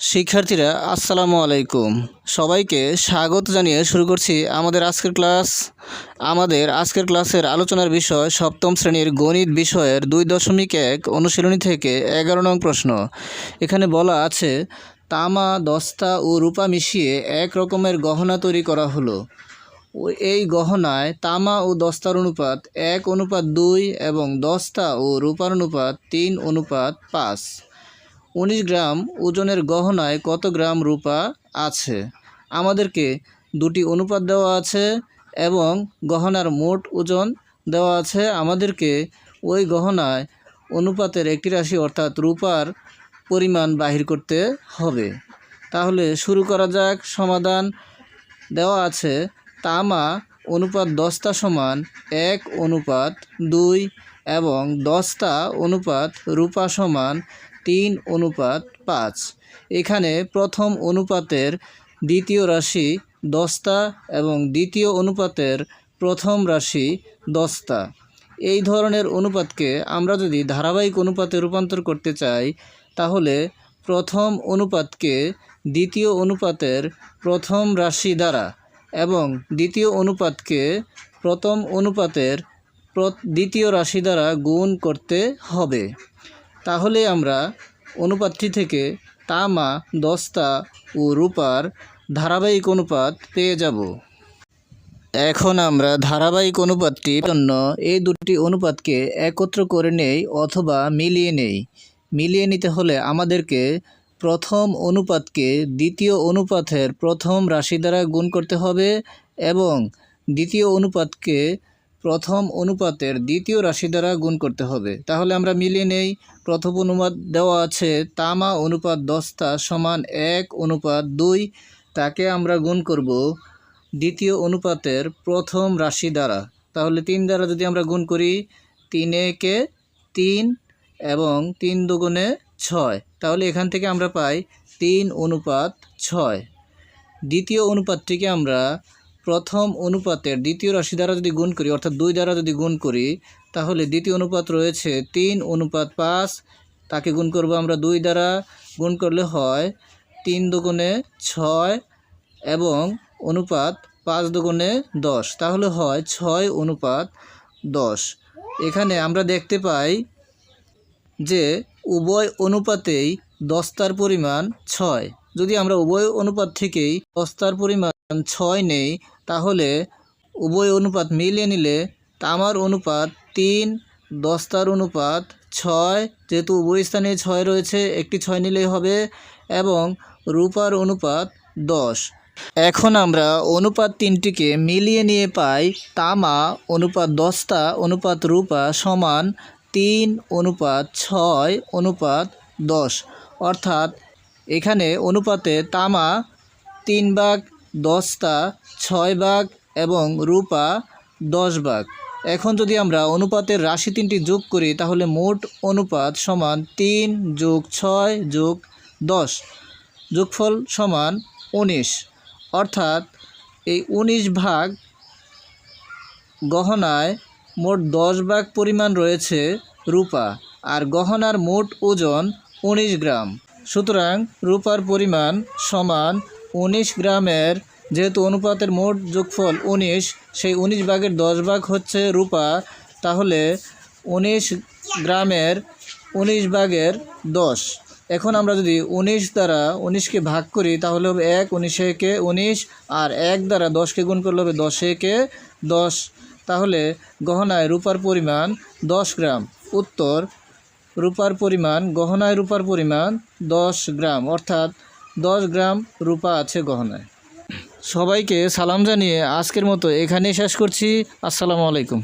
শিক্ষার্থীরা, আসসালামু আলাইকুম। সবাইকে স্বাগত জানিয়ে শুরু করছি আমাদের আজকের ক্লাস। আমাদের আজকের ক্লাসের আলোচনার বিষয় সপ্তম শ্রেণির গণিত বিষয়ের দুই দশমিক এক অনুশীলনী থেকে এগারো নং প্রশ্ন। এখানে বলা আছে, তামা, দস্তা ও রূপা মিশিয়ে এক রকমের গহনা তৈরি করা হলো। এই গহনায় তামা ও দস্তার অনুপাত এক, অনুপাত দুই এবং দস্তা ও রূপার অনুপাত তিন, অনুপাত পাঁচ। উনিশ গ্রাম ওজনের গহনায় কত গ্রাম রূপা আছে? আমাদেরকে দুটি অনুপাত দেওয়া আছে এবং গহনার মোট ওজন দেওয়া আছে। আমাদেরকে ওই গহনায় অনুপাতের একটি রাশি অর্থাৎ রূপার পরিমাণ বাহির করতে হবে। তাহলে শুরু করা যাক। সমাধান দেওয়া আছে। তামা অনুপাত দশটা সমান এক অনুপাত দুই এবং দশটা অনুপাত রূপা সমান তিন অনুপাত পাঁচ। এখানে প্রথম অনুপাতের দ্বিতীয় রাশি দশটা এবং দ্বিতীয় অনুপাতের প্রথম রাশি দশটা। এই ধরনের অনুপাতকে আমরা যদি ধারাবাহিক অনুপাতে রূপান্তর করতে চাই, তাহলে প্রথম অনুপাতকে দ্বিতীয় অনুপাতের প্রথম রাশি দ্বারা এবং দ্বিতীয় অনুপাতকে প্রথম অনুপাতের দ্বিতীয় রাশি দ্বারা গুণ করতে হবে। তাহলে আমরা অনুপাতটি থেকে তামা, দস্তা ও রূপার ধারাবাহিক অনুপাত পেয়ে যাব। এখন আমরা ধারাবাহিক অনুপাতটির জন্য এই দুটি অনুপাতকে একত্র করে নেই অথবা মিলিয়ে নেই। মিলিয়ে নিতে হলে আমাদেরকে প্রথম অনুপাতকে দ্বিতীয় অনুপাতের প্রথম রাশি দ্বারা গুণ করতে হবে এবং দ্বিতীয় অনুপাতকে প্রথম অনুপাতের দ্বিতীয় রাশি দ্বারা গুণ করতে হবে। তাহলে আমরা মিলিয়ে নেই। প্রথম অনুপাত দেওয়া আছে, তামা অনুপাত দশটা সমান এক অনুপাত দুই। তাকে আমরা গুণ করব দ্বিতীয় অনুপাতের প্রথম রাশি দ্বারা। তাহলে তিন দ্বারা যদি আমরা গুণ করি, তিন একে তিন এবং তিন দুগুণে ছয়। তাহলে এখান থেকে আমরা পাই তিন অনুপাত ছয়। দ্বিতীয় অনুপাতটিকে আমরা প্রথম অনুপাতের দ্বিতীয় রাশি দ্বারা যদি গুণ করি, অর্থাৎ দুই দ্বারা যদি গুণ করি, তাহলে দ্বিতীয় অনুপাত রয়েছে তিন অনুপাত পাঁচ। তাকে গুণ করব আমরা দুই দ্বারা। গুণ করলে হয় তিন দুগুণে ছয় এবং অনুপাত পাঁচ দুগুণে দশ। তাহলে হয় ছয় অনুপাত দশ। এখানে আমরা দেখতে পাই যে উভয় অনুপাতেই দস্তার পরিমাণ ছয়। যদি আমরা উভয় অনুপাত থেকেই দস্তার পরিমাণ ছয় নেই তাহলে উভয় অনুপাত মিলিয়ে নিলে তামার অনুপাত তিন, দস্তার অনুপাত ছয়। যেহেতু উভয় স্থানে ছয় রয়েছে, একটি ছয় নিলেই হবে এবং রূপার অনুপাত দশ। এখন আমরা অনুপাত তিনটিকে মিলিয়ে নিয়ে পাই তামা অনুপাত দস্তা অনুপাত রূপা সমান তিন অনুপাত ছয় অনুপাত দশ। অর্থাৎ এখানে অনুপাতে তামা তিন ভাগ দশটা, ছয় ভাগ এবং রূপা দশ ভাগ। এখন যদি আমরা অনুপাতের রাশি তিনটি যোগ করি, তাহলে মোট অনুপাত সমান তিন যোগ ছয় যোগ দশ। যোগফল সমান উনিশ। অর্থাৎ এই উনিশ ভাগ গহনায় মোট দশ ভাগ পরিমাণ রয়েছে রূপা, আর গহনার মোট ওজন উনিশ গ্রাম। সুতরাং রূপার পরিমাণ সমান উনিশ গ্রামের যেহেতু অনুপাতের মোট যোগফল উনিশ, সেই উনিশ ভাগের দশ ভাগ হচ্ছে রূপা, তাহলে উনিশ গ্রামের উনিশ ভাগের দশ। এখন আমরা যদি উনিশ দ্বারা উনিশকে ভাগ করি, তাহলে হবে এক, উনিশে একে উনিশ, আর এক দ্বারা দশকে গুণ করলে হবে দশে একে দশ। তাহলে গহনায় রূপার পরিমাণ দশ গ্রাম, উত্তর, রূপার পরিমাণ, গহনায় রূপার পরিমাণ দশ গ্রাম, অর্থাৎ দশ গ্রাম রূপা আছে গহনায়। সবাইকে সালাম জানিয়ে আজকের মতো এখানেই শেষ করছি। আসসালামু আলাইকুম।